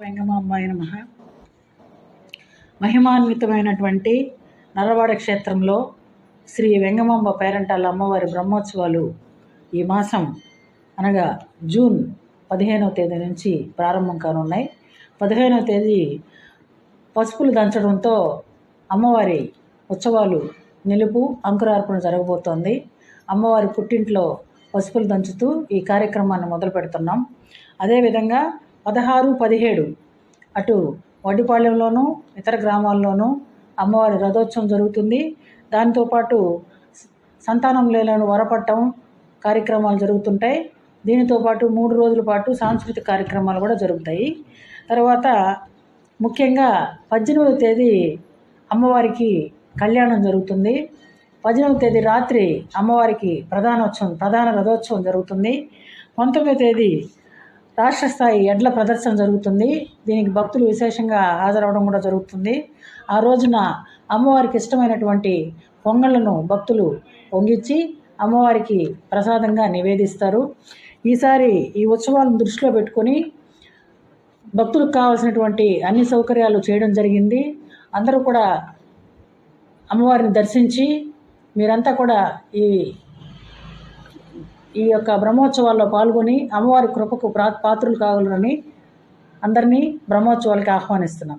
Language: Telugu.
వెంగమాంబాయ నమ. మహిమాన్వితమైనటువంటి నల్లవాడ క్షేత్రంలో శ్రీ వెంగమాంబ పేరంటాల అమ్మవారి బ్రహ్మోత్సవాలు ఈ మాసం అనగా జూన్ పదిహేనవ తేదీ నుంచి ప్రారంభం కానున్నాయి. పదిహేనవ తేదీ పసుపులు దంచడంతో అమ్మవారి ఉత్సవాలు నిలుపు అంకురార్పణ జరగబోతోంది. అమ్మవారి పుట్టింట్లో పసుపులు దంచుతూ ఈ కార్యక్రమాన్ని మొదలు పెడుతున్నాం అదేవిధంగా పదహారు పదిహేడు. అటు వడ్డిపాళ్యంలోనూ ఇతర గ్రామాల్లోనూ అమ్మవారి రథోత్సవం జరుగుతుంది. దాంతోపాటు సంతానం లేలను వరపట్టం కార్యక్రమాలు జరుగుతుంటాయి. దీనితో పాటు మూడు రోజుల పాటు సాంస్కృతిక కార్యక్రమాలు కూడా జరుగుతాయి. తర్వాత ముఖ్యంగా పద్దెనిమిదవ తేదీ అమ్మవారికి కళ్యాణం జరుగుతుంది. పద్దెనిమిదవ తేదీ రాత్రి అమ్మవారికి ప్రధానోత్సవం ప్రధాన రథోత్సవం జరుగుతుంది. పంతొమ్మిదవ తేదీ రాష్ట్ర స్థాయి ఎడ్ల ప్రదర్శన జరుగుతుంది. దీనికి భక్తులు విశేషంగా హాజరవడం కూడా జరుగుతుంది. ఆ రోజున అమ్మవారికి ఇష్టమైనటువంటి పొంగళ్ళను భక్తులు పొంగిచ్చి అమ్మవారికి ప్రసాదంగా నివేదిస్తారు. ఈసారి ఈ ఉత్సవాలను దృష్టిలో పెట్టుకొని భక్తులకు కావాల్సినటువంటి అన్ని సౌకర్యాలు చేయడం జరిగింది. అందరూ కూడా అమ్మవారిని దర్శించి మీరంతా కూడా ఈ ఈ యొక్క బ్రహ్మోత్సవాల్లో పాల్గొని అమ్మవారి కృపకు ప్రా పాత్రులు కావాలని అందరినీ బ్రహ్మోత్సవాలకి ఆహ్వానిస్తున్నాం.